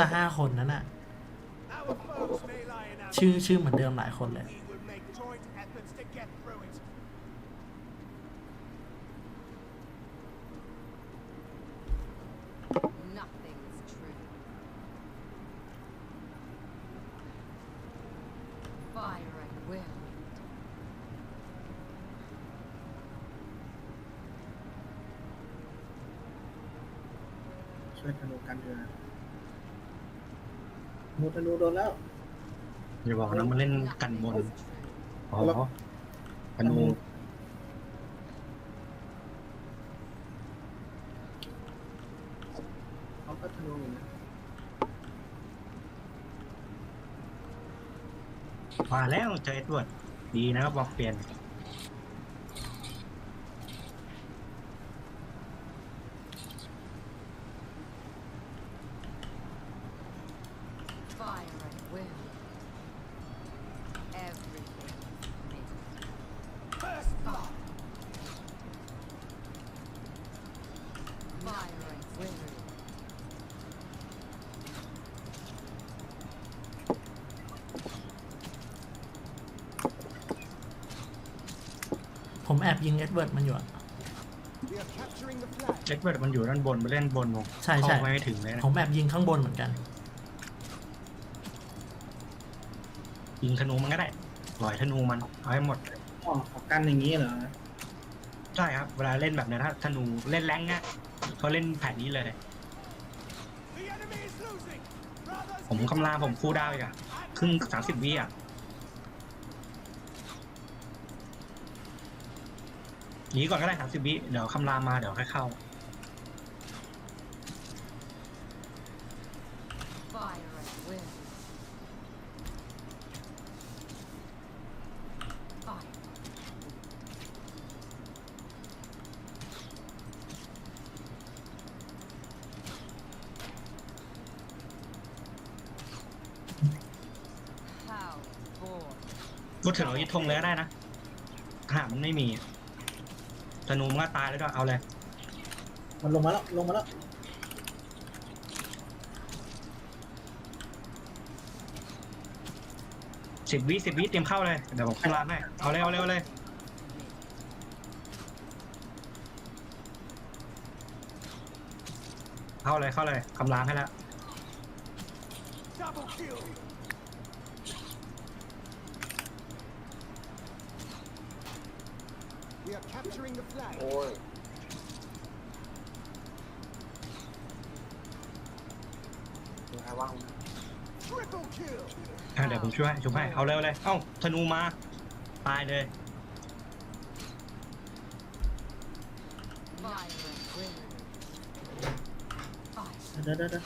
จะห้าคนนั้นอะ Our foes may lie in our ชื่อชื่อเหมือนเดิมหลายคนเลย We will make joint efforts to get through it. Nothing's true. Fire and wind. ช่ว ยธนูกันเรือธนูธนูโดนแล้ว อย่าบอกนะมาเล่นกันบน Nothing's true. อ๋อธนูเขาก็ธนูอยู่นะมาแล้วเจอเอ็ดเวิร์ดดีนะครับบอกเปลี่ยน ผมแอบยิงเอ็ดเวิร์ดมันอยู่อะ We are capturing the flag. เอ็ดเวิร์ดมันอยู่ด้านบนไปเล่นบนผมใช่ใช่ เข้าไม่ถึงเลยนะผมแอบยิงข้างบนเหมือนกัน ยิงธนูมันก็ได้ปล่อยธนูมันเอาให้หมดอ๋อขอกันอย่างนี้เหรอใช่ครับ เวลาเล่นแบบเนี้ยถ้าธนูเล่นแรงเนี้ยเขาเล่นแผนนี้เลย The enemy is losing. Brothers, ผมคำรามผมคูลดาวน์อีกอะครึ่งสามสิบวิอะ หนีก่อนก็ได้สามสิบวิเดี๋ยวคำรามมาเดี๋ยวค่อยเข้า Fire and wind. Fire. พูดถึงเรายึดธงเลยก็ได้นะถ้าหากมันไม่มี ธนูมันก็ตายแล้วด้วยเอาเลย มันลงมาแล้ว ลงมาแล้ว สิบวิสิบวิเตรียมเข้าเลย เดี๋ยวผมคำรามให้ เอาเลยเอาเลยเอาเลย เข้าเลยเข้าเลยคำรามให้แล้ว double kill. We are capturing the flag. โอ้ย มีใครว่างไหม Triple kill. อะเดี๋ยวผมช่วยช่วยให้เอาเลยเอาเลยเอ้าธนูมา ตายเลย Fire and wind. Fire เดี๋ยวเดี๋ยวเดี๋ยว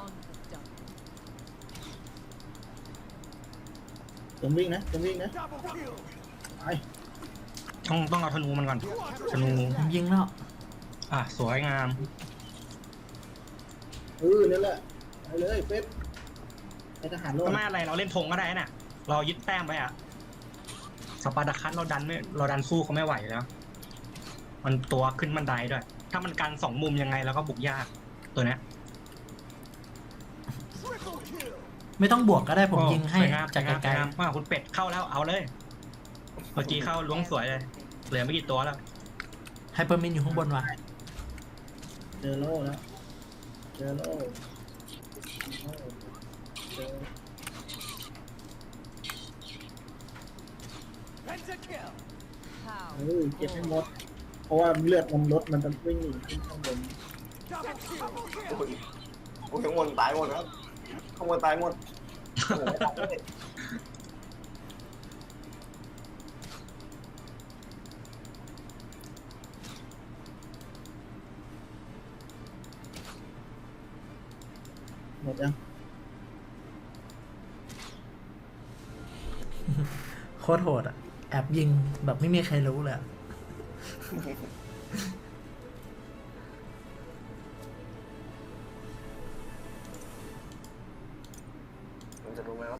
on the double. เติมวิ่งนะเติมวิ่งนะ Double kill. ไป ต้องต้องเอาธนูมันก่อนธนูผมยิงแล้ว อะสวยงามเออนั่นแหละไปเลยเป็ดไปทหารโลกก็ไม่อะไรเราเล่นธงก็ได้น่ะ เรายึดแต้มไปอะสปาร์ตาคัสเราดันไม่เราดันสู้เขาไม่ไหวแล้ว มันตัวขึ้นบันไดด้วย ถ้ามันกันสองมุมยังไงเราก็บุกยากตัวเนี้ย Triple kill. ไม่ต้องบวกก็ได้ผมโอ้ยิงให้สวยงามจากสวยงามไกลสวยงามว่าคุณเป็ดเข้าแล้วเอาเลย เมื่อกี้เข้าล้วงสวยเลย เหลือไม่กี่ตัวแล้วๆไฮเปอร์มินอยู่ข้างบนว่ะเจอโลแล้ว เจอโลโล่เจอ Penta kill. How เออเก็บให้หมด เพราะว่าเลือดมันลดมันจะวิ่งหนีขึ้นข้างบน Double kill. โอ้ยโอ้ยข้างบนตายหมดครับข้างบนตายหมดโอ้โห มดยังโคตรโหดอะแอบยิงแบบไม่มีใครรู้เลย